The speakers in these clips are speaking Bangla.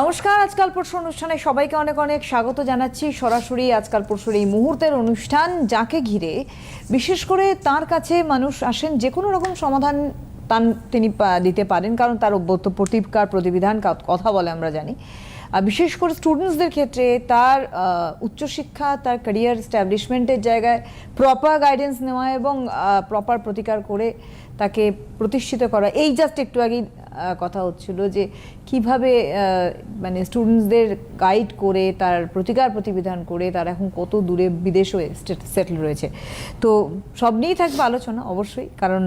নমস্কার, আজকাল পরশু অনুষ্ঠানে সবাইকে অনেক অনেক স্বাগত জানাচ্ছি। সরাসরি আজকাল পরশুর এই মুহূর্তের অনুষ্ঠান যাকে ঘিরে বিশেষ করে তার কাছে মানুষ আসেন যে কোনো রকম সমাধান তান তিনি দিতে পারেন, কারণ তার অভ্যর্থ প্রতিকার, প্রতিবিধান কথা বলে আমরা জানি। বিশেষ করে স্টুডেন্টসদের ক্ষেত্রে তার উচ্চশিক্ষা, তার ক্যারিয়ার স্ট্যাবলিশমেন্টের জায়গায় প্রপার গাইডেন্স নেওয়া এবং প্রপার প্রতিকার করে তাকে প্রতিষ্ঠিত করা। এই জাস্ট একটু আগেই কথা হচ্ছিল যে কীভাবে মানে স্টুডেন্টসদের গাইড করে তার প্রতিকার প্রতিবিধান করে তার এখন কত দূরে বিদেশও সেটেল রয়েছে। তো সব নিয়েই থাকবে আলোচনা অবশ্যই কারণ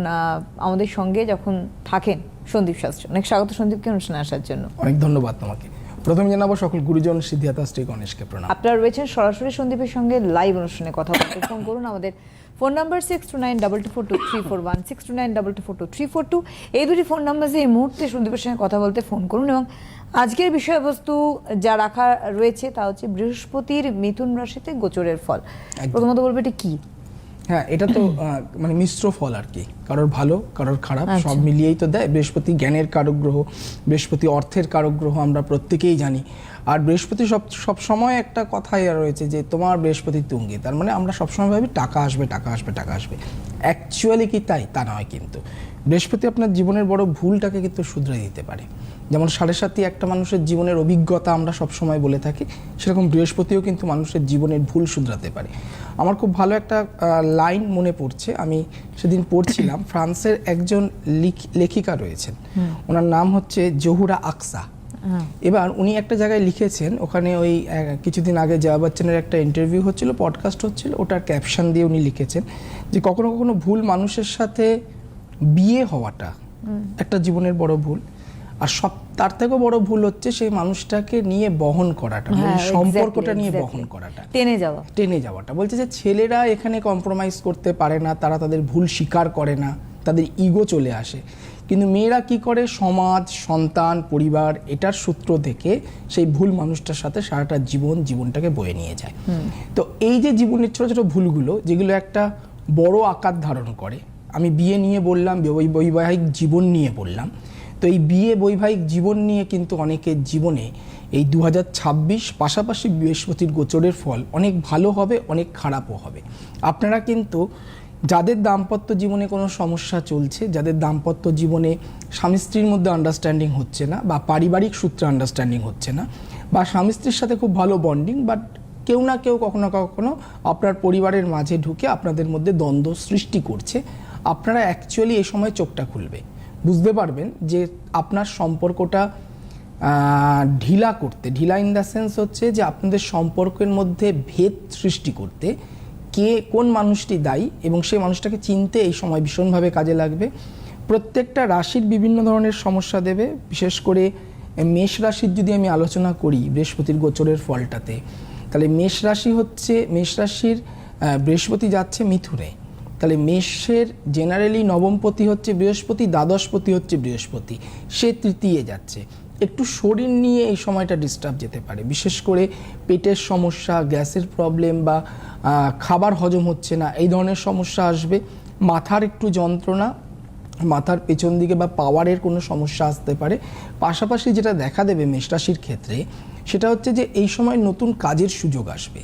আমাদের সঙ্গে যখন থাকেন সন্দীপ শাস্ত্রী। অনেক স্বাগত সন্দীপকে অনুষ্ঠানে আসার জন্য। অনেক ধন্যবাদ তোমাকে। প্রথমে জানাব সকল গুরুজন সিদ্ধিদাতা শ্রী গণেশকে প্রণাম। আপনারা রয়েছেন সরাসরি সন্দীপের সঙ্গে লাইভ অনুষ্ঠানে কথা বলতে। ফোন করুন আমাদের phone number six two nine double two four two three four one six two nine double two four two three four two এই দুটি ফোন নাম্বার এই মুহূর্তে সন্দীপের সঙ্গে কথা বলতে ফোন করুন এবং আজকের বিষয়বস্তু যা রাখা রয়েছে তা হচ্ছে বৃহস্পতির মিথুন রাশিতে গোচরের ফল। প্রথমত বলব এটি কি? হ্যাঁ এটা তো মানে মিশ্র ফল আর কি। কারোর ভালো কারোর খারাপ আচ্ছা। সব মিলিয়েই তো দেয়। বৃহস্পতি জ্ঞানের কারক গ্রহ বৃহস্পতি অর্থের কারক গ্রহ আমরা প্রত্যেকেই জানি। আর বৃহস্পতি সব সব সময় একটা কথাই রয়েছে যে তোমার বৃহস্পতি তুঙ্গে তার মানে আমরা সবসময় ভাবি টাকা আসবে টাকা আসবে টাকা আসবে। অ্যাকচুয়ালি কি তাই? তা নয় কিন্তু। বৃহস্পতি আপনার জীবনের বড় ভুলটাকে কিন্তু শুধরে দিতে পারে। যেমন সাড়ে সাতই একটা মানুষের জীবনের অভিজ্ঞতা আমরা সব সময় বলে থাকি সেরকম বৃহস্পতিও কিন্তু মানুষের জীবনের ভুল শুধরাতে পারে। আমার খুব ভালো একটা লাইন মনে পড়ছে আমি সেদিন পড়ছিলাম ফ্রান্সের একজন লিখ- লেখিকা রয়েছেন। ওনার নাম হচ্ছে জহুরা আকসা। এবার উনি একটা জায়গায় লিখেছেন ওখানে ওই কিছুদিন আগে জয়া বচ্চনের একটা ইন্টারভিউ হচ্ছিল পডকাস্ট হচ্ছিল ওটার ক্যাপশন দিয়ে উনি লিখেছেন যে কখনো কখনো ভুল মানুষের সাথে বিয়ে হওয়াটা একটা জীবনের বড় ভুল। আর সব তার থেকেও বড় ভুল হচ্ছে সেই মানুষটাকে নিয়ে বহন করাটা মানে হ্যাঁ, সম্পর্কটা নিয়ে বহন করাটা। টেনে যাওয়া। টেনে যাওয়াটা। বলছে যে ছেলেরা এখানে কম্প্রোমাইজ করতে পারে না তারা তাদের ভুল স্বীকার করে না তাদের ইগো চলে আসে। কিন্তু মেয়েরা কি করে? সমাজ সন্তান পরিবার এটার সূত্র থেকে সেই ভুল মানুষটার সাথে সারাটা জীবন জীবনটাকে বয়ে নিয়ে যায়। তো এই যে জীবনের ছোট ছোট ভুলগুলো যেগুলো একটা বড় আকার ধারণ করে আমি বিয়ে নিয়ে বললাম বৈবাহিক জীবন নিয়ে বললাম তো এই বিয়ে বৈবাহিক জীবন নিয়ে কিন্তু অনেকের জীবনে এই দু হাজার ছাব্বিশ পাশাপাশি বৃহস্পতির গোচরের ফল অনেক ভালো হবে অনেক খারাপও হবে। আপনারা কিন্তু যাদের দাম্পত্য জীবনে কোনো সমস্যা চলছে, যাদের দাম্পত্য জীবনে স্বামী স্ত্রীর মধ্যে আন্ডারস্ট্যান্ডিং হচ্ছে না বা পারিবারিক সূত্রে আন্ডারস্ট্যান্ডিং হচ্ছে না বা স্বামী স্ত্রীর সাথে খুব ভালো বন্ডিং বাট কেউ না কেউ কখনো কখনো আপনার পরিবারের মাঝে ঢুকে আপনাদের মধ্যে দ্বন্দ্ব সৃষ্টি করছে। আপনারা অ্যাকচুয়ালি এই সময় চোখটা খুলবে। বুঝতে পারবেন যে আপনার সম্পর্কটা ঢিলা করতে, ঢিলা ইন দ্য সেন্স হচ্ছে যে আপনাদের সম্পর্কের মধ্যে ভেদ সৃষ্টি করতে কে কোন মানুষটি দায়ী এবং সেই মানুষটাকে চিনতে এই সময় ভীষণভাবে কাজে লাগবে। প্রত্যেকটা রাশির বিভিন্ন ধরনের সমস্যা দেবে, বিশেষ করে মেষ রাশির যদি আমি আলোচনা করি বৃহস্পতির গোচরের ফলটাতে, তাহলে মেষ রাশি হচ্ছে, মেষ রাশির বৃহস্পতি যাচ্ছে মিথুনে। তাহলে মেষের জেনারেলি নবমপতি হচ্ছে বৃহস্পতি, দ্বাদশপতি হচ্ছে বৃহস্পতি, সে তৃতীয় যাচ্ছে। একটু শরীর নিয়ে এই সময়টা ডিস্টার্ব যেতে পারে। বিশেষ করে পেটের সমস্যা গ্যাসের প্রবলেম বা খাবার হজম হচ্ছে না এই ধরনের সমস্যা আসবে। মাথার একটু যন্ত্রণা মাথার পেছন দিকে বা পাওয়ারের কোনো সমস্যা আসতে পারে। পাশাপাশি যেটা দেখা দেবে মেষরাশির ক্ষেত্রে সেটা হচ্ছে যে এই সময় নতুন কাজের সুযোগ আসবে।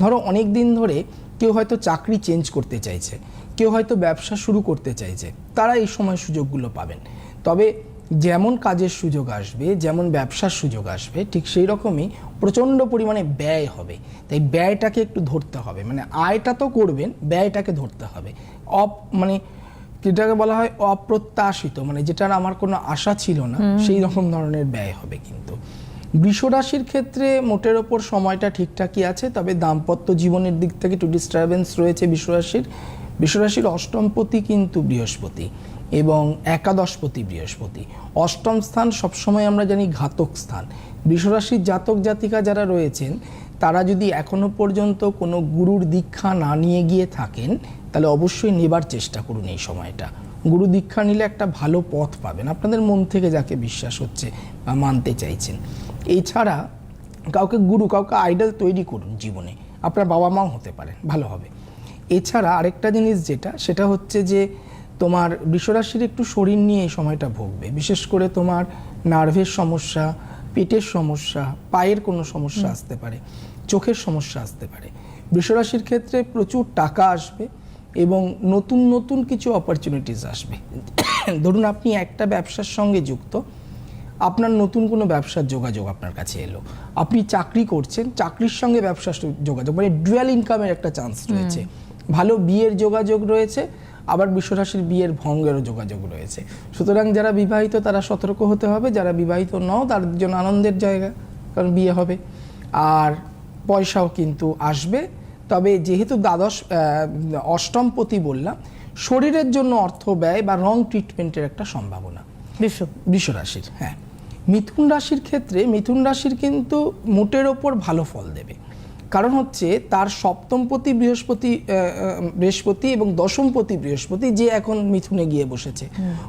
ধরো অনেক দিন ধরে কেউ হয়তো চাকরি চেঞ্জ করতে চাইছে কেউ হয়তো ব্যবসা শুরু করতে চাইছে তারা এই সময় সুযোগগুলো পাবেন। তবে যেমন কাজের সুযোগ আসবে যেমন ব্যবসার সুযোগ আসবে ঠিক সেই রকমই প্রচণ্ড পরিমাণে ব্যয় হবে। তাই ব্যয়টাকে একটু ধরতে হবে। মানে আয়টা তো করবেন ব্যয়টাকে ধরতে হবে। অপ মানে যেটাকে বলা হয় অপ্রত্যাশিত মানে যেটার আমার কোনো আশা ছিল না সেই রকম ধরনের ব্যয় হবে কিন্তু। বৃষ রাশির ক্ষেত্রে মোটের ওপর সময়টা ঠিকঠাকই আছে তবে দাম্পত্য জীবনের দিক থেকে একটু ডিস্টারবেন্স রয়েছে বিশ্বরাশির বিশ্বরাশির অষ্টমপতি কিন্তু বৃহস্পতি। এবং একাদশপতি বৃহস্পতি। অষ্টম স্থান সবসময় আমরা জানি ঘাতক স্থান। বৃষরাশির জাতক জাতিকা যারা রয়েছেন, তারা যদি এখনও পর্যন্ত কোনো গুরুর দীক্ষা না নিয়ে গিয়ে থাকেন, তাহলে অবশ্যই নেবার চেষ্টা করুন এই সময়টা। গুরু দীক্ষা নিলে একটা ভালো পথ পাবেন। আপনাদের মন থেকে যাকে বিশ্বাস হচ্ছে বা মানতে চাইছেন। এছাড়া কাউকে গুরু, কাউকে আইডল তৈরি করুন জীবনে। আপনার বাবা মাও হতে পারেন, ভালো হবে। এছাড়া আরেকটা জিনিস যেটা, সেটা হচ্ছে যে তোমার বৃষরাশির একটু শরীর নিয়ে এই সময়টা ভুগবে। বিশেষ করে তোমার নার্ভের সমস্যা পেটের সমস্যা পায়ের কোনো সমস্যা আসতে পারে চোখের সমস্যা আসতে পারে। বৃষরাশির ক্ষেত্রে প্রচুর টাকা আসবে এবং নতুন নতুন কিছু অপরচুনিটিস আসবে। ধরুন আপনি একটা ব্যবসার সঙ্গে যুক্ত আপনার নতুন কোনো ব্যবসার যোগাযোগ আপনার কাছে এলো। আপনি চাকরি করছেন চাকরির সঙ্গে ব্যবসার যোগাযোগ মানে ডুয়াল ইনকামের একটা চান্স রয়েছে। ভালো বিয়ের যোগাযোগ রয়েছে আবার বিশ্বরাশির বিয়ের ভঙ্গেরও যোগাযোগ রয়েছে। সুতরাং যারা বিবাহিত তারা সতর্ক হতে হবে। যারা বিবাহিত নও তার জন্য আনন্দের জায়গা কারণ বিয়ে হবে। আর পয়সাও কিন্তু আসবে। তবে যেহেতু দ্বাদশ অষ্টমপতি বললাম শরীরের জন্য অর্থ ব্যয় বা রং ট্রিটমেন্টের একটা সম্ভাবনা। বিশ্ব। বৃষ রাশির হ্যাঁ। মিথুন রাশির ক্ষেত্রে মিথুন রাশির কিন্তু মোটের ওপর ভালো ফল দেবে। কারণ হচ্ছে তার সপ্তমপতি বৃহস্পতি বৃহস্পতি এবং দশমপতি বৃহস্পতি যে এখন মিথুনে গিয়ে বসেছে।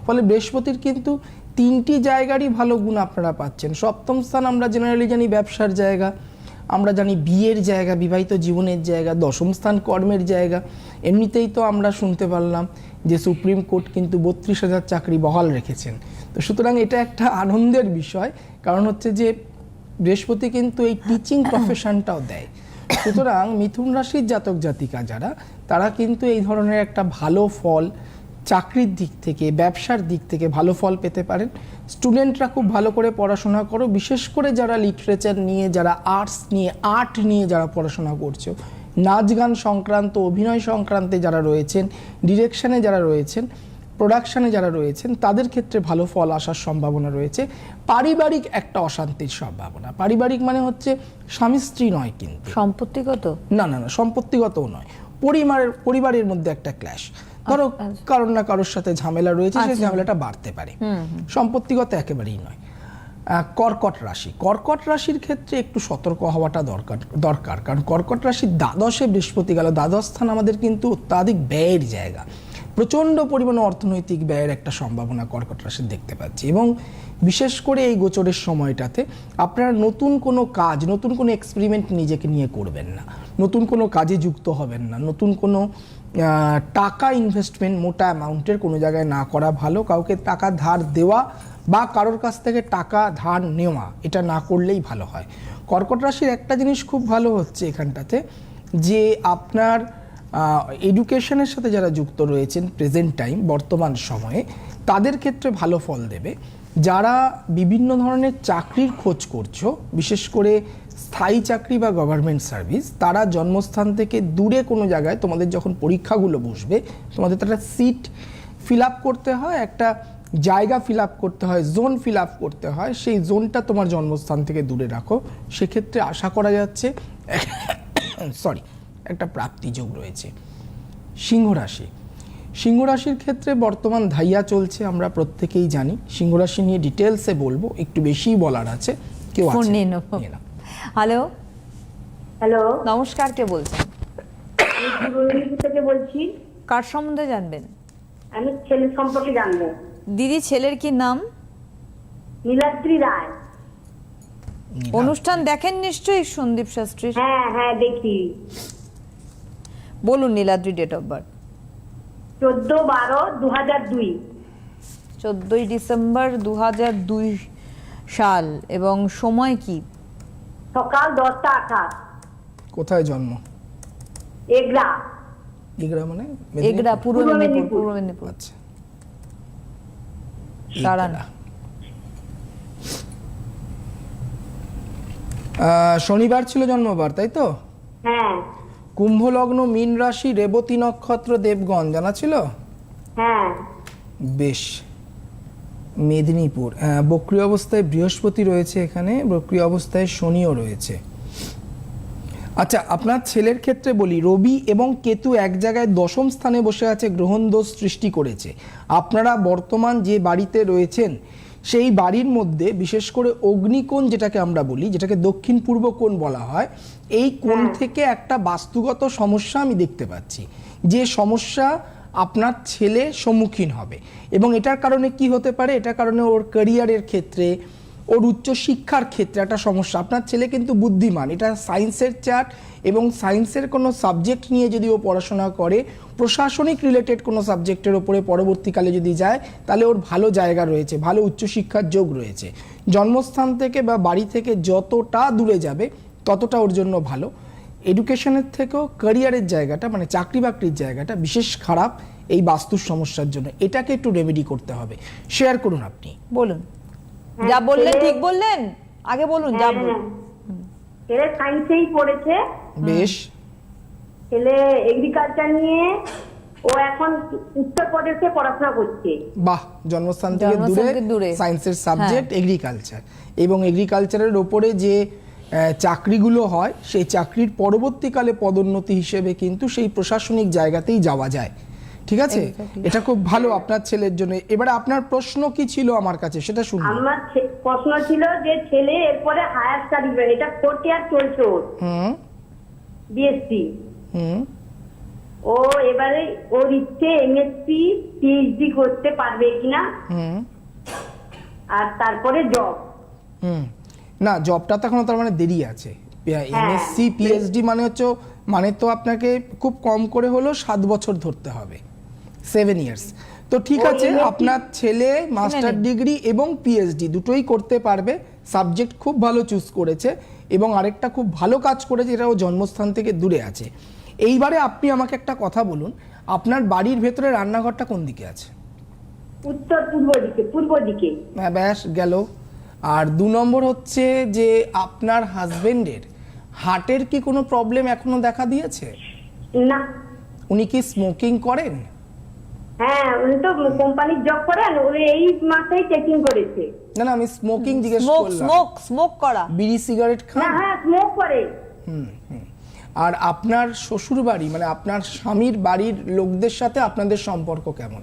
ফলে বৃহস্পতির কিন্তু তিনটি জায়গারই ভালো গুণ আপনারা পাচ্ছেন। সপ্তম স্থান আমরা জেনারেলি জানি ব্যবসার জায়গা, আমরা জানি বিয়ের জায়গা, বিবাহিত জীবনের জায়গা, দশম স্থান কর্মের জায়গা। এমনিতেই তো আমরা শুনতে পারলাম যে সুপ্রিম কোর্ট কিন্তু বত্রিশ হাজার চাকরি বহাল রেখেছেন। তো সুতরাং এটা একটা আনন্দের বিষয়, কারণ হচ্ছে যে বৃহস্পতি কিন্তু এই টিচিং প্রফেশনটাও দেয়। সুতরাং মিথুন রাশির জাতক জাতিকা যারা, তারা কিন্তু এই ধরনের একটা ভালো ফল চাকরির দিক থেকে, ব্যবসার দিক থেকে ভালো ফল পেতে পারেন। স্টুডেন্টরা খুব ভালো করে পড়াশোনা করো, বিশেষ করে যারা লিটারেচার নিয়ে, যারা আর্টস নিয়ে, আর্ট নিয়ে যারা পড়াশোনা করছ। নাচ গান সংক্রান্ত, অভিনয় সংক্রান্তে যারা রয়েছেন, ডিরেকশানে যারা রয়েছেন প্রোডাকশনে যারা রয়েছেন তাদের ক্ষেত্রে ভালো ফল আসার সম্ভাবনা রয়েছে। পারিবারিক একটা অশান্তির সম্ভাবনা। পারিবারিক মানে হচ্ছে স্বামী স্ত্রী নয় কিন্তু। সম্পত্তিগত? না না না সম্পত্তিগতও নয়। পরিবারের পরিবারের মধ্যে একটা ক্ল্যাশ ধরো কারোর না কারোর সাথে ঝামেলা রয়েছে সেই ঝামেলাটা বাড়তে পারে। সম্পত্তিগত একেবারেই নয়। আহ, কর্কট রাশি। কর্কট রাশির ক্ষেত্রে একটু সতর্ক হওয়াটা দরকার দরকার। কারণ কর্কট রাশির দ্বাদশে বৃহস্পতি গেল। দ্বাদশ স্থান আমাদের কিন্তু অত্যাধিক ব্যয়ের জায়গা। প্রচণ্ড পরিমাণে অর্থনৈতিক ব্যয়ের একটা সম্ভাবনা কর্কট রাশি দেখতে পাচ্ছি এবং বিশেষ করে এই গোচরের সময়টাতে আপনারা নতুন কোনো কাজ, নতুন কোনো এক্সপেরিমেন্ট নিজেকে নিয়ে করবেন না। নতুন কোনো কাজে যুক্ত হবেন না। নতুন কোনো টাকা ইনভেস্টমেন্ট মোটা অ্যামাউন্টের কোনো জায়গায় না করা ভালো, কাউকে টাকা ধার দেওয়া বা কারোর কাছ থেকে টাকা ধার নেওয়া, এটা না করলেই ভালো হয়। কর্কট রাশির একটা জিনিস খুব ভালো হচ্ছে এখানটাতে যে আপনার এডুকেশনের সাথে যারা যুক্ত রয়েছেন প্রেজেন্ট টাইম বর্তমান সময়ে, তাদের ক্ষেত্রে ভালো ফল দেবে। যারা বিভিন্ন ধরনের চাকরির খোঁজ করছ, বিশেষ করে স্থায়ী চাকরি বা গভর্নমেন্ট সার্ভিস তারা জন্মস্থান থেকে দূরে কোনো জায়গায় তোমাদের যখন পরীক্ষাগুলো বসবে, তোমাদের তো একটা সিট ফিল আপ করতে হয়, একটা জায়গা ফিল আপ করতে হয় জোন ফিল আপ করতে হয়, সেই জোনটা তোমার জন্মস্থান থেকে দূরে রাখো। সেক্ষেত্রে আশা করা যাচ্ছে সরি একটা প্রাপ্তি যোগ রয়েছে। সিংহ রাশি। সিংহ রাশির ক্ষেত্রে বর্তমান ধাইয়া চলছে আমরা প্রত্যেকেই জানি। সিংহ রাশি নিয়ে ডিটেলসে বলব একটু বেশিই বলার আছে কেউ। হ্যালো হ্যালো নমস্কার কে বলছেন? থেকে বলছি। কার সম্বন্ধে জানবেন? আমি ছেলে সম্পর্কে জানব। দিদি ছেলের কি নাম? নীলাদ্রি রায়। অনুষ্ঠান দেখেন নিশ্চয়ই সন্দীপ শাস্ত্রীর হ্যাঁ হ্যাঁ দেখি। বলুন নীলাদ্রি ডেট অফ বার্থ চোদ্দ বারো দু হাজার দুই। চোদ্দই ডিসেম্বর দু হাজার দুই সাল এবং সময় কি? সকাল দশটা আঠাশ। কোথায় জন্ম? এগরা। এগরা মানে এগরা পূর্ব পূর্ব মেদিনীপুর। পূর্ব মেদিনীপুর। আচ্ছা। শনিবার ছিল জন্মবার তাই তো? হ্যাঁ। কুম্ভ লগ্ন মীন রাশি রেবতী নক্ষত্র দেবগণ জানা ছিল? হ্যাঁ। বেশ। মেদিনীপুর। আহ, বক্রি অবস্থায় বৃহস্পতি রয়েছে এখানে বক্রি অবস্থায় শনিও রয়েছে। আচ্ছা আপনার ছেলের ক্ষেত্রে বলি রবি এবং কেতু এক জায়গায় দশম স্থানে বসে আছে গ্রহণ দোষ সৃষ্টি করেছে। আপনারা বর্তমান যে বাড়িতে রয়েছেন সেই বাড়ির মধ্যে বিশেষ করে অগ্নিকোণ যেটাকে আমরা বলি যেটাকে দক্ষিণ পূর্ব কোণ বলা হয় এই কোণ থেকে একটা বাস্তুগত সমস্যা আমি দেখতে পাচ্ছি। যে সমস্যা আপনার ছেলে সম্মুখীন হবে। এবং এটার কারণে কি হতে পারে? এটার কারণে ওর ক্যারিয়ারের ক্ষেত্রে ওর উচ্চ শিক্ষার ক্ষেত্রে একটা সমস্যা। আপনার ছেলে কিন্তু বুদ্ধিমান, এটা সায়েন্সের চার্ট এবং সায়েন্সের কোনো সাবজেক্ট নিয়ে যদি ও পড়াশোনা করে, প্রশাসনিক রিলেটেড কোনো সাবজেক্টের ওপরে পরবর্তীকালে যদি যায়, তাহলে ওর ভালো জায়গা রয়েছে, ভালো উচ্চশিক্ষার যোগ রয়েছে। জন্মস্থান থেকে বা বাড়ি থেকে যতটা দূরে যাবে, ততটা ওর জন্য ভালো। এডুকেশনের থেকেও ক্যারিয়ারের জায়গাটা মানে চাকরি বাকরির জায়গাটা বিশেষ খারাপ এই বাস্তুর সমস্যার জন্য। এটাকে একটু রেমেডি করতে হবে। শেয়ার করুন আপনি। বলুন। যা বললেন ঠিক বললেন? আগে বলুন যা হ্যাঁ, বলুন। হ্যাঁ। ছেলে সায়েন্সেই পড়েছে। বেশ। ছেলে এগ্রিকালচার নিয়ে ও এখন উত্তরপ্রদেশে পড়াশোনা করছে। বাহ জন্মস্থান থেকে দূরে। সায়েন্সের সাবজেক্ট এগ্রিকালচার এবং এগ্রিকালচারের ওপরে যে আহ, চাকরিগুলো হয় সেই চাকরির পরবর্তীকালে পদোন্নতি হিসেবে কিন্তু সেই প্রশাসনিক জায়গাতেই যাওয়া যায়। ঠিক আছে? এটা খুব ভালো আপনার ছেলের জন্য। এবারে আপনার প্রশ্ন কি ছিল আমার কাছে? সেটা শুনুন। আমার প্রশ্ন ছিল যে ছেলে এরপরে হায়ার স্টাডি এটা ফোর্থ ইয়ার চলছে ওর। হুম। বিএসসি হুম। ও এবারে ওর ইচ্ছে এমএসসি পিএইচডি করতে পারবে কিনা? হুম। আর তারপরে জব হুম। না জবটা তো এখনও তার মানে দেরি আছে। এমএসসি পিএইচডি মানে হচ্ছে মানে তো আপনাকে খুব কম করে হলেও সাত বছর ধরতে হবে। সেভেন ইয়ার্স তো ঠিক আছে আপনার ছেলে মাস্টার ডিগ্রি এবং পিএইচডি দুটোই করতে পারবে। সাবজেক্ট খুব ভালো চুজ করেছে এবং আরেকটা খুব ভালো কাজ করেছে এটা ও জন্মস্থান থেকে দূরে আছে। এইবারে আপনি আমাকে একটা কথা বলুন আপনার বাড়ির ভেতরে রান্নাঘরটা কোন দিকে আছে? উত্তর পূর্ব দিকে পূর্ব দিকে। হ্যাঁ ব্যাস গেল। আর দু নম্বর হচ্ছে যে আপনার হাজবেন্ডের হার্টের কি কোনো প্রবলেম এখনও দেখা দিয়েছে? না। উনি কি স্মোকিং করেন? হ্যাঁ উনি তো কোম্পানির জব করেন উনি এই মাসেই চেকিং করেছে। না না আমি স্মোকিং জিজ্ঞেস স্মোক করলাম। স্মোক স্মোক করা। বিড়ি সিগারেট না হ্যাঁ স্মোক করে। হুম, হুম। আর আপনার শ্বশুর বাড়ি মানে আপনার স্বামীর বাড়ির লোকদের সাথে আপনাদের সম্পর্ক কেমন?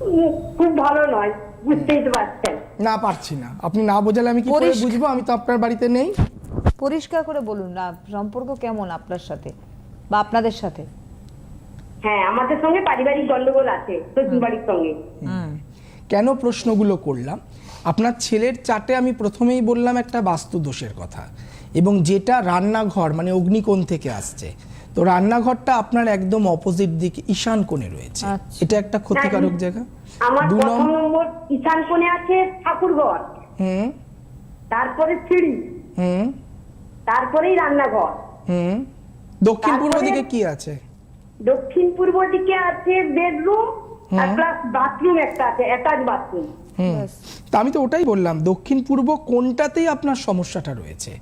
উম, খুব ভালো নয় বুঝতেই তো পারছেন। না পারছি না। আপনি না বোঝালে আমি কি করে পরিষ্কার- বুঝব? আমি তো আপনার বাড়িতে নেই। পরিষ্কার করে বলুন না সম্পর্ক কেমন আপনার সাথে? বা আপনাদের সাথে? হ্যাঁ আমাদের সঙ্গে পারিবারিক গন্ডগোল আছে শ্বশুর বাড়ির সঙ্গে। কেন প্রশ্নগুলো করলাম? আপনার ছেলের চাটে আমি প্রথমেই বললাম একটা বাস্তু দোষের কথা এবং যেটা রান্নাঘর মানে অগ্নিকোণ থেকে আসছে তো রান্নাঘরটা আপনার একদম অপোজিট দিকে ঈশান কোণে রয়েছে। আচ্ছা। এটা একটা ক্ষতিকারক জায়গা? আমার প্রথম নম্বর ঈশান কোণে আছে ঠাকুরঘর। হুম। তারপরে সিঁড়ি। হুম। তারপরেই রান্নাঘর। হুম। দক্ষিণ পূর্ব দিকে কি আছে? দক্ষিণ পূর্ব দিকে আছে বেডরুম আর প্লাস বাথরুম একটা আছে অ্যাটাচ বাথরুম তা আমি তো ওটাই বললাম দক্ষিণ পূর্ব কোনটাতেই আপনার সমস্যাটা রয়েছে?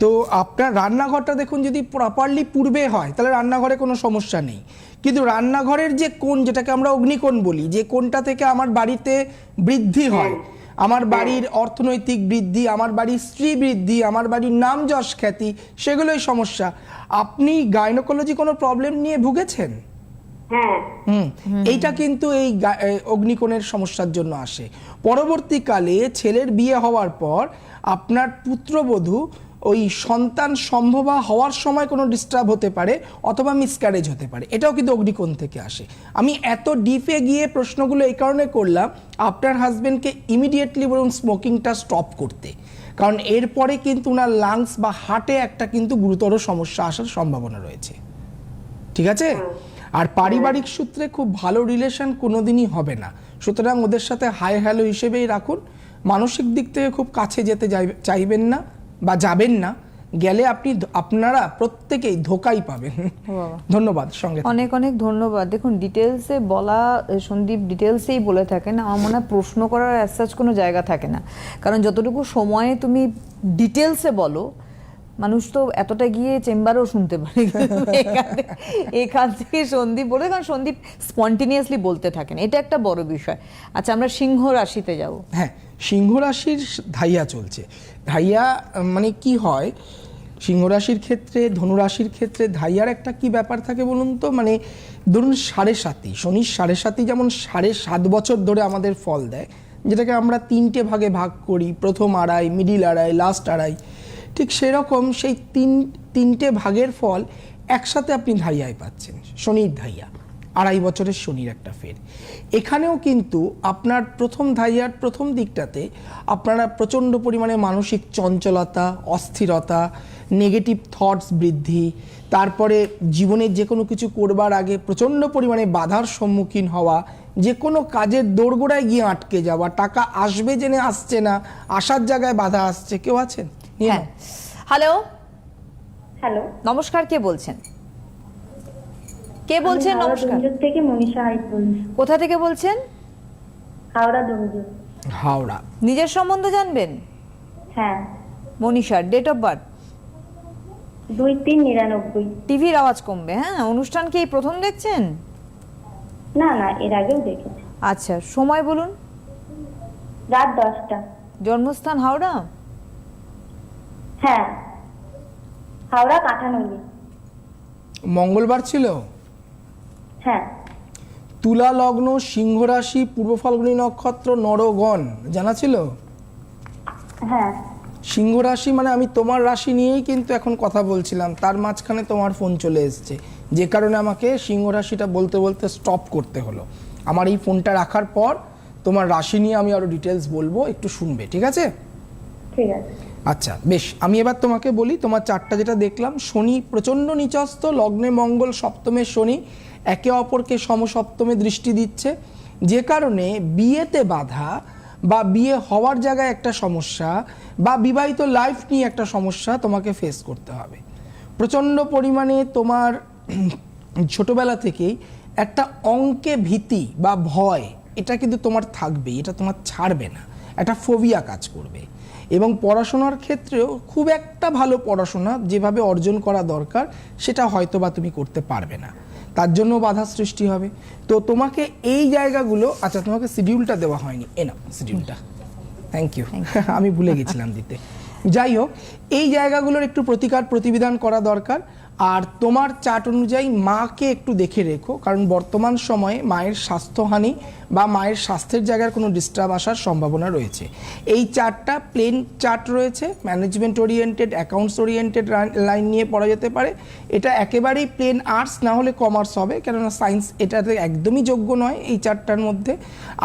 তো আপনার রান্নাঘরটা দেখুন যদি প্রপারলি পূর্বে হয় তাহলে রান্নাঘরে কোনো সমস্যা নেই। কিন্তু রান্নাঘরের যে কোণ যেটাকে আমরা অগ্নিকোণ বলি যে কোণটা থেকে আমার বাড়িতে বৃদ্ধি হয়। আমার বাড়ির অর্থনৈতিক বৃদ্ধি আমার বাড়ির স্ত্রী বৃদ্ধি আমার বাড়ির নাম যশ খ্যাতি সেগুলোই সমস্যা। আপনি গাইনোকোলজি কোনো প্রবলেম নিয়ে ভুগেছেন? হ্যাঁ। হুম। এইটা কিন্তু এই অগ্নিকোণের সমস্যার জন্য আসে। পরবর্তীকালে ছেলের বিয়ে হওয়ার পর আপনার পুত্রবধূ ওই সন্তান সম্ভবা হওয়ার সময় কোনো ডিস্টার্ব হতে পারে অথবা মিসক্যারেজ হতে পারে। এটাও কিন্তু অগ্নিকোণ থেকে আসে। আমি এত ডিপে গিয়ে প্রশ্নগুলো এই কারণে করলাম আপনার হাজবেন্ডকে ইমিডিয়েটলি বলুন স্মোকিংটা স্টপ করতে। কারণ এরপরে কিন্তু ওনার লাংস বা হার্টে একটা কিন্তু গুরুতর সমস্যা আসার সম্ভাবনা রয়েছে। ঠিক আছে? আর পারিবারিক সূত্রে খুব ভালো রিলেশন কোনোদিনই হবে না। সুতরাং ওদের সাথে হাই হ্যালো হিসেবেই রাখুন। মানসিক দিক থেকে খুব কাছে যেতে চাইবেন না। বা যাবেন না গেলে আপনি আপনারা প্রত্যেকেই ধোকাই পাবেন। ধন্যবাদ সঙ্গে অনেক অনেক ধন্যবাদ। দেখুন ডিটেলসে বলা সন্দীপ ডিটেলসেই বলে থাকেন আমার মনে হয় প্রশ্ন করার অ্যাসাজ কোনো জায়গা থাকে না। কারণ যতটুকু সময়ে তুমি ডিটেলসে বলো মানুষ তো এতটা গিয়ে চেম্বারও শুনতে পারে। এখান থেকে সন্দীপ বলে কারণ সন্দীপ স্পন্টিনিয়াসলি বলতে থাকেন। এটা একটা বড় বিষয়। আচ্ছা আমরা সিংহ রাশিতে যাব। হ্যাঁ সিংহ রাশির ধাইয়া চলছে। ধাইয়া মানে কি হয়? সিংহ রাশির ক্ষেত্রে ধনুরাশির ক্ষেত্রে ধাইয়ার একটা কি ব্যাপার থাকে বলুন তো? মানে ধরুন সাড়ে সাতই শনির সাড়ে সাতই যেমন সাড়ে সাত বছর ধরে আমাদের ফল দেয়, যেটাকে আমরা তিনটে ভাগে ভাগ করি। প্রথম আড়াই মিডিল আড়াই লাস্ট আড়াই। ঠিক সেরকম সেই তিন, তিনটে ভাগের ফল একসাথে আপনি ধাইয়ায় পাচ্ছেন, শনির ধাইয়া। আড়াই বছরের শনির একটা ফের। এখানেও কিন্তু আপনার প্রথম ধাইয়ার প্রথম দিকটাতে আপনারা প্রচণ্ড পরিমাণে মানসিক চঞ্চলতা, অস্থিরতা নেগেটিভ থটস বৃদ্ধি, তারপরে জীবনের যে কোনো কিছু করবার আগে প্রচণ্ড পরিমাণে বাধার সম্মুখীন হওয়া, যে কোনো কাজের দোরগোড়ায় গিয়ে আটকে যাওয়া, টাকা আসবে জেনে আসছে না আসার জায়গায় বাধা আসছে, কেউ আছেন? হ্যাঁ। হ্যালো হ্যালো নমস্কার কে বলছেন? কে বলছেন? নমস্কার। থেকে মনীষা হাইত বলছি। কোথা থেকে বলছেন? হাওড়া ডোমজুর হাওড়া। নিজের সম্বন্ধে জানবেন? হ্যাঁ। মনীষার ডেট অফ বার্থ দুই তিন নিরানব্বই। টিভির আওয়াজ কমবে হ্যাঁ? অনুষ্ঠান কি এই প্রথম দেখছেন? না না এর আগেও দেখেছি। আচ্ছা সময় বলুন। রাত দশটা। জন্মস্থান হাওড়া? হ্যাঁ। হাওড়া মঙ্গলবার ছিল? হ্যাঁ। তুলা লগ্ন সিংহ রাশি পূর্ব ফাল্গুনী নক্ষত্র নরগণ জানা ছিল? হ্যাঁ। সিংহ রাশি মানে আমি তোমার রাশি নিয়েই কিন্তু এখন কথা বলছিলাম। তার মাঝখানে তোমার ফোন চলে এসেছে। যে কারণে আমাকে সিংহ রাশিটা বলতে বলতে স্টপ করতে হলো। আমার এই ফোনটা রাখার পর তোমার রাশি নিয়ে আমি আরও ডিটেলস বলব। একটু শুনবে ঠিক আছে? ঠিক আছে। আচ্ছা বেশ, আমি এবার তোমাকে বলি, তোমার চারটা যেটা দেখলাম, শনি প্রচণ্ড নিচস্ত লগ্নে মঙ্গল, সপ্তমে শনি, একে অপরকে সমসপ্তমে দৃষ্টি দিচ্ছে। যে কারণে বিয়েতে বাধা বা বিয়ে হওয়ার জায়গায় একটা সমস্যা বা বিবাহিত লাইফ নিয়ে একটা সমস্যা তোমাকে ফেস করতে হবে। প্রচণ্ড পরিমাণে তোমার ছোটবেলা থেকেই একটা অঙ্কে ভীতি বা ভয়, এটা কিন্তু তোমার থাকবেই, এটা তোমার ছাড়বে না, একটা ফোবিয়া কাজ করবে। এবং পড়াশোনার ক্ষেত্রেও খুব একটা ভালো পড়াশোনা যেভাবে অর্জন করা দরকার সেটা হয়তো বা তুমি করতে পারবে না। তার জন্য বাধা সৃষ্টি হবে। তো তোমাকে এই জায়গাগুলো আচ্ছা তোমাকে শিডিউলটা দেওয়া হয়নি। এ না শিডিউলটা থ্যাংক ইউ আমি ভুলে গেছিলাম দিতে। যাই হোক এই জায়গাগুলোর একটু প্রতিকার প্রতিবিধান করা দরকার। আর তোমার চার্ট অনুযায়ী মাকে একটু দেখে রেখো, কারণ বর্তমান সময়ে মায়ের স্বাস্থ্যহানি বা মায়ের স্বাস্থ্যের জায়গার কোনো ডিস্টার্ব আসার সম্ভাবনা রয়েছে। এই চার্টটা প্লেন চার্ট রয়েছে management oriented accounts oriented line নিয়ে পড়া যেতে পারে। এটা একেবারেই প্লেন আর্টস না হলে কমার্স হবে, কেননা সায়েন্স এটাতে একদমই যোগ্য নয় এই চারটার মধ্যে।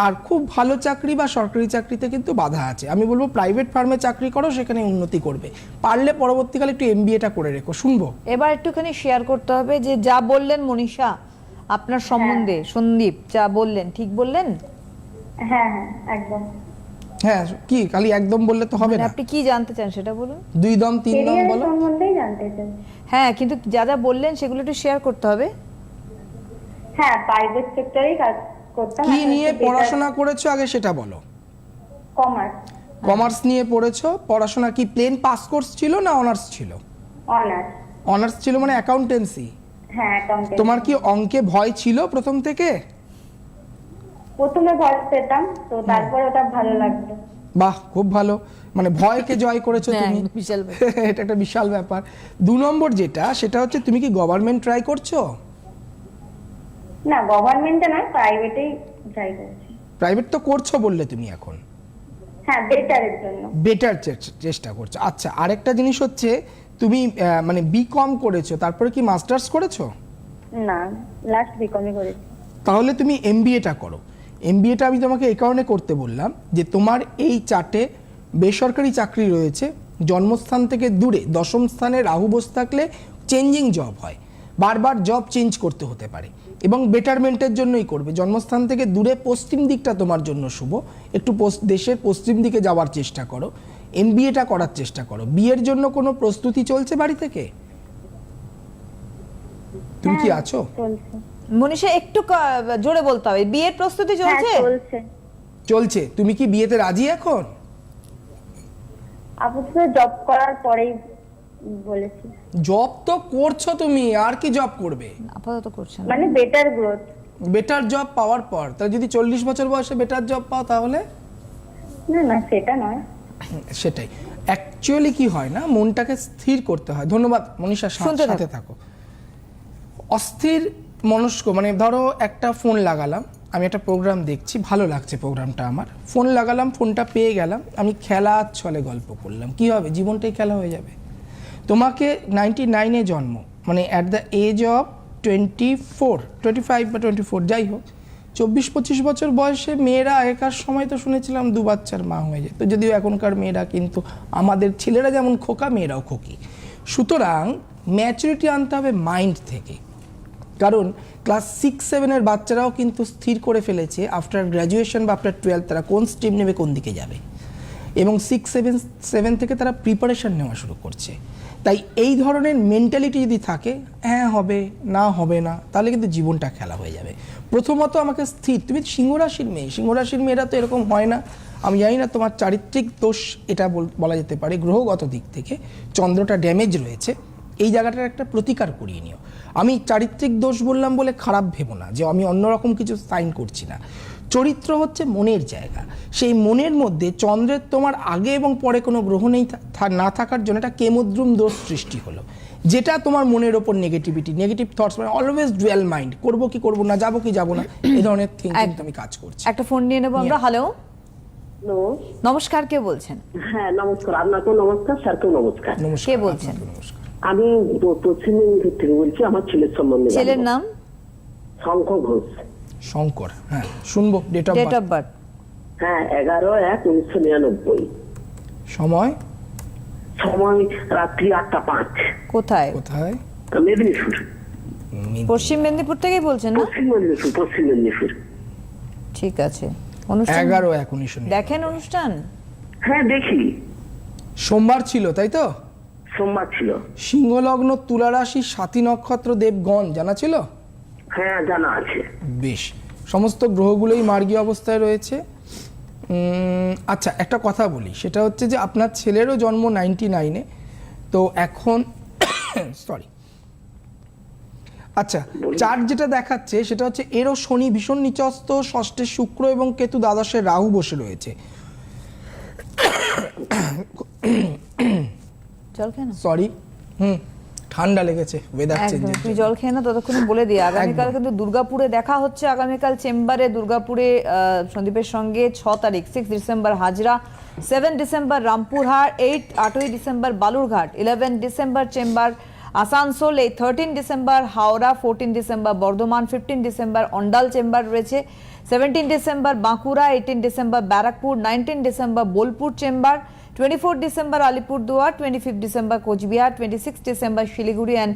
আর খুব ভালো চাকরি বা সরকারি চাকরিতে কিন্তু বাধা আছে। আমি বলব প্রাইভেট ফার্মে চাকরি করো সেখানে উন্নতি করবে। পারলে পরবর্তীকালে একটু এমবিএটা করে রেখো, শুনব? এবার একটুখানি শেয়ার করতে হবে যে যা বললেন মনীষা আপনার সম্বন্ধে সন্দীপ যা বললেন ঠিক বললেন? হ্যাঁ হ্যাঁ একদম। হ্যাঁ কি খালি একদম বললে তো হবে মানে না? আপনি কি জানতে চান সেটা বলুন। দুই দম তিন দম বলো। সম্বন্ধেই জানতে চাই। হ্যাঁ কিন্তু যা যা বললেন সেগুলো একটু শেয়ার করতে হবে। হ্যাঁ প্রাইভেট সেক্টরেই কাজ করতাম কি নিয়ে পড়াশোনা করেছ আগে সেটা বলো। কমার্স কমার্স নিয়ে পড়েছো পড়াশোনা কি প্লেন পাস কোর্স ছিল না অনার্স ছিল? অনার্স অনার্স ছিল মানে অ্যাকাউন্টেন্সি। হ্যাঁ অ্যাকাউন্টেন্ট তোমার কি অঙ্কে ভয় ছিল প্রথম থেকে? প্রথমে ভয় পেতাম তো তারপর ওটা ভালো লাগতো বাহ খুব ভালো। মানে ভয়কে জয় করেছ হ্যাঁ, তুমি। বিশাল এটা একটা বিশাল ব্যাপার। দু নম্বর যেটা সেটা হচ্ছে তুমি কি গভর্নমেন্ট ট্রাই করছ? না গভর্নমেন্টে নয় প্রাইভেটেই ট্রাই করছি। প্রাইভেট তো করছ বললে তুমি এখন। হ্যাঁ বেটারের জন্য। বেটার চেষ্টা করছ। আচ্ছা আরেকটা জিনিস হচ্ছে তুমি মানে বি কম করেছ তারপরে কি মাস্টার্স করেছ? না লাস্ট বিকমই করেছি। তাহলে তুমি এমবিএটা করো। এমবিএটা আমি তোমাকে এই কারণে করতে বললাম যে তোমার এই চার্টে বেসরকারি চাকরি রয়েছে জন্মস্থান থেকে দূরে দশম স্থানে রাহু বসে থাকলে চেঞ্জিং জব হয়। বারবার জব চেঞ্জ করতে হতে পারে এবং বেটারমেন্টের জন্যই করবে। জন্মস্থান থেকে দূরে পশ্চিম দিকটা তোমার জন্য শুভ। একটু দেশের পশ্চিম দিকে যাওয়ার চেষ্টা করো। এমবিএটা করার চেষ্টা করো। বিয়ের জন্য কোনো প্রস্তুতি চলছে বাড়ি থেকে? তুমি কি হ্যাঁ, আছো? মনীষা একটু জোরে বলতে হবে। বিয়ের প্রস্তুতি হ্যাঁ চলছে? চলছে। চলছে। তুমি কি বিয়েতে রাজি এখন? আপাতত জব করার পরেই বলেছি। জব তো করছ তুমি আর কি জব করবে? আপাতত করছেন না। মানে বেটার গ্রোথ বেটার জব পাওয়ার পর। তাহলে যদি চল্লিশ বছর বয়সে বেটার জব পাও তাহলে? না না সেটা নয়। সেটাই। অ্যাকচুয়ালি কি হয় না মনটাকে স্থির করতে হয়। ধন্যবাদ মনীষা সাথে থাকো। অস্থির মনস্ক মানে ধরো একটা ফোন লাগালাম আমি একটা প্রোগ্রাম দেখছি ভালো লাগছে প্রোগ্রামটা আমার। ফোন লাগালাম ফোনটা পেয়ে গেলাম আমি খেলা ছলে গল্প করলাম। কি হবে? জীবনটাই খেলা হয়ে যাবে। তোমাকে নাইনটি নাইনে জন্ম মানে at the age of twenty four twenty five বা টোয়েন্টি ফোর যাই হোক। চব্বিশ পঁচিশ বছর বয়সে মেয়েরা আগেকার সময় তো শুনেছিলাম দু বাচ্চার মা হয়ে যেত। যদিও এখনকার মেয়েরা কিন্তু আমাদের ছেলেরা যেমন খোকা, মেয়েরাও খোকি। সুতরাং ম্যাচুরিটি আনতে হবে মাইন্ড থেকে। কারণ ক্লাস সিক্স সেভেনের বাচ্চারাও কিন্তু স্থির করে ফেলেছে আফটার গ্র্যাজুয়েশন বা আফটার টুয়েলভ তারা কোন স্ট্রিম নেবে, কোন দিকে যাবে। এবং সিক্স সেভেন সেভেন থেকে তারা প্রিপারেশন নেওয়া শুরু করছে। তাই এই ধরনের মেন্টালিটি যদি থাকে হ্যাঁ হবে, না হবে না, তাহলে কিন্তু জীবনটা খেলা হয়ে যাবে। প্রথমত আমাকে স্থির, তুমি সিংহরাশির মেয়ে, সিংহরাশির মেয়েরা তো এরকম হয় না। আমি জানি না তোমার চারিত্রিক দোষ এটা বল- যেতে পারে, গ্রহগত দিক থেকে। চন্দ্রটা ড্যামেজ রয়েছে। এই জায়গাটার একটা প্রতিকার করিয়ে নিও। আমি চারিত্রিক দোষ বললাম বলে খারাপ ভেবো না, যে আমি অন্যরকম কিছু সাইন করছি না। চরিত্র হচ্ছে মনের জায়গা। সেই মনের মধ্যে চন্দ্রের তোমার আগে এবং পরে কোনো গ্রহ নেই না থাকার জন্য একটা কেমদ্রুম দোষ সৃষ্টি হলো। যেটা তোমার মনের ওপর নেগেটিভিটি নেগেটিভ থটস মানে অলওয়েজ ডুয়েল মাইন্ড করব কি করব না যাব কি যাব না এই ধরনের থিঙ্কিং আমি কাজ করছি। একটা ফোন নিয়ে নেব আমরা। হ্যালো নমস্কার কে বলছেন? হ্যাঁ নমস্কার। আপনাকেও নমস্কার স্যারকেও নমস্কার? নমস্কার কে বলছেন? নমস্কার। আমি প- পশ্চিম মেদিনীপুর থেকে বলছি আমার ছেলের সম্বন্ধে ছেলের নাম? শঙ্খ ঘোষ। শঙ্কর হ্যাঁ শুনব date of date of birth হ্যাঁ এগারো এক উনিশশো নিরানব্বই। সময়? সময় রাত্রি আটটা পাঁচ। কোথায়? কোথায়? মেদিনীপুর। পশ্চিম মেদিনীপুর থেকেই বলছেন না? পশ্চিম মেদিনীপুর পশ্চিম মেদিনীপুর। ঠিক আছে। অনুষ্ঠান? এগারো এক উনিশশো দেখেন অনুষ্ঠান? হ্যাঁ দেখি। সোমবার ছিল তাই তো? সোমবার ছিল। সিংহলগ্ন তুলারাশি সাতী নক্ষত্র দেবগণ জানা ছিল? হ্যাঁ জানা আছে। বেশ। সমস্ত গ্রহগুলোই মার্গী অবস্থায় রয়েছে। আচ্ছা একটা কথা বলি। সেটা হচ্ছে যে আপনার ছেলেরও জন্ম নাইনটি নাইনে তো এখন সরি আচ্ছা চার্ট যেটা দেখাচ্ছে সেটা হচ্ছে এরও শনি ভীষণ নিচস্ত ষষ্ঠে শুক্র এবং কেতু দ্বাদশে রাহু বসে রয়েছে। সরি হুম। ঠান্ডা লেগেছে ওয়েদার চেঞ্জের তুই জল খেয়ে না ততক্ষণ বলে দিই আগামীকাল কিন্তু দুর্গাপুরে দেখা হচ্ছে আগামীকাল চেম্বারে দুর্গাপুরে সন্দীপের সঙ্গে ছ তারিখ six December Hazra seven December Rampurhat eight আটই December Balurghat eleven December chamber Asansol এই thirteen December Howrah fourteen December Bardhaman fifteen December Andal chamber রয়েছে seventeen December Bankura eighteen December Barrackpore nineteen December Bolpur chamber twenty four December Alipurduar twenty fifth December Coochbehar twenty six December Siliguri and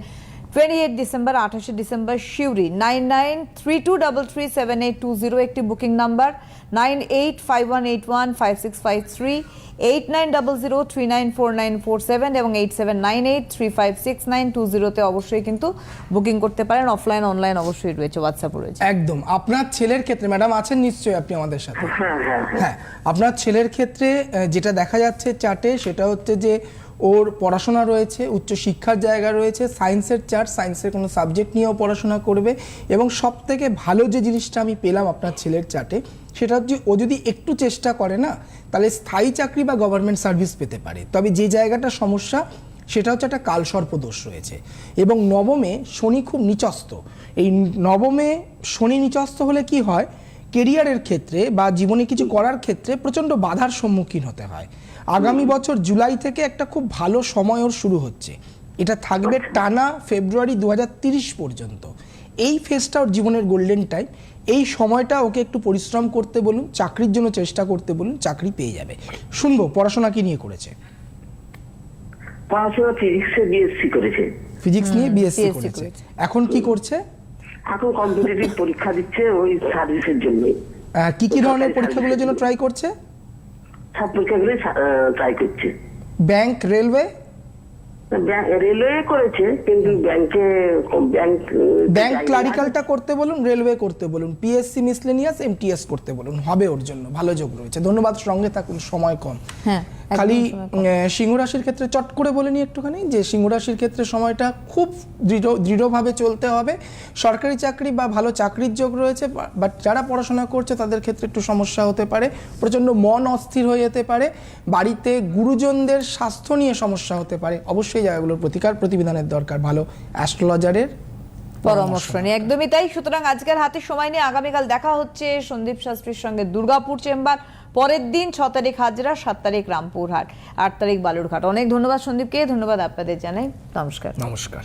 twenty eight December আঠাশে December Suri nine nine three two double three seven eight two zero একটি booking number nine eight five one eight one five six five three eight nine double zero three nine four nine four seven এবং eight seven nine eight three five six nine two জিরোতে অবশ্যই কিন্তু বুকিং করতে পারেন। অফলাইন অনলাইন অবশ্যই রয়েছে হোয়াটসঅ্যাপ রয়েছে। একদম। আপনার ছেলের ক্ষেত্রে ম্যাডাম আছেন নিশ্চয়ই আপনি আমাদের সাথে। হ্যাঁ হ্যাঁ হ্যাঁ। হ্যাঁ আপনার ছেলের ক্ষেত্রে যেটা দেখা যাচ্ছে চার্টে সেটা হচ্ছে যে ওর পড়াশোনা রয়েছে উচ্চ শিক্ষার জায়গা রয়েছে সায়েন্সের চার্ট সায়েন্সের কোনো সাবজেক্ট নিয়েও পড়াশোনা করবে এবং সব থেকে ভালো যে জিনিসটা আমি পেলাম আপনার ছেলের চার্টে, সেটা হচ্ছে ও যদি একটু চেষ্টা করে না, তাহলে স্থায়ী চাকরি বা গভর্নমেন্ট সার্ভিস পেতে পারে। তবে যে জায়গাটা সমস্যা, সেটা হচ্ছে একটা কালসর্প দোষ রয়েছে। এবং নবমে শনি খুব নিচস্ত এই নবমে শনি নিচস্ত হলে কি হয়? কেরিয়ারের ক্ষেত্রে বা জীবনে কিছু করার ক্ষেত্রে প্রচণ্ড বাধার সম্মুখীন হতে হয়। আগামী বছর জুলাই থেকে একটা খুব ভালো সময় ওর শুরু হচ্ছে। এটা থাকবে টানা ফেব্রুয়ারি দু পর্যন্ত। এই ফেজটা ওর জীবনের গোল্ডেন টাইম এই সময়টা ওকে একটু পরিশ্রম করতে বলুন চাকরির জন্য চেষ্টা করতে বলুন চাকরি পেয়ে যাবে। শুনব পড়াশোনা কি নিয়ে করেছে? পড়াশোনা ফিজিক্সে বিএসসি করেছে। ফিজিক্স নিয়ে বিএসসি করেছে। এখন কি করছে? এখন কম্পিটিটিভ পরীক্ষা দিচ্ছে ওই সার্ভিসের জন্য। আহ, কি কি ধরনের পরীক্ষাগুলোর জন্য ট্রাই করছে? পরীক্ষাগুলো ট্রাই করছে। ব্যাংক রেলওয়ে রেলওয়ে করেছে কিন্তু ব্যাংকে ব্যাংক ব্যাংক ক্লারিক্যালটা করতে বলুন রেলওয়ে করতে বলুন পিএসসি মিসলেনিয়াস এমটিএস করতে বলুন হবে ওর জন্য ভালো যোগ রয়েছে। ধন্যবাদ সঙ্গে থাকুন সময় কম। হ্যাঁ। খালি সিংহ রাশির ক্ষেত্রে চট করে বলে নি একটুখানি যে সিংহ রাশির ক্ষেত্রে সময়টা খুব দৃঢ় দৃঢ়ভাবে চলতে হবে। সরকারি চাকরি বা ভালো চাকরির যোগ রয়েছে বাট যারা পড়াশোনা করছে তাদের ক্ষেত্রে একটু সমস্যা হতে পারে প্রচণ্ড মন অস্থির হয়ে যেতে পারে বাড়িতে গুরুজনদের স্বাস্থ্য নিয়ে সমস্যা হতে পারে। অবশ্যই জায়গাগুলোর প্রতিকার প্রতিবিধানের দরকার ভালো অ্যাস্ট্রোলজারের পরামর্শ। নিয়ে একদমই তাই। সুতরাং আজকের হাতে সময় নিয়ে আগামীকাল দেখা হচ্ছে সন্দীপ শাস্ত্রীর সঙ্গে দুর্গাপুর চেম্বার। পরের দিন ছ তারিখ হাজরা, সাত তারিখ রামপুরহাট। আট তারিখ বালুরঘাট। অনেক ধন্যবাদ সন্দীপকে, ধন্যবাদ আপনাদের জানাই। নমস্কার। নমস্কার।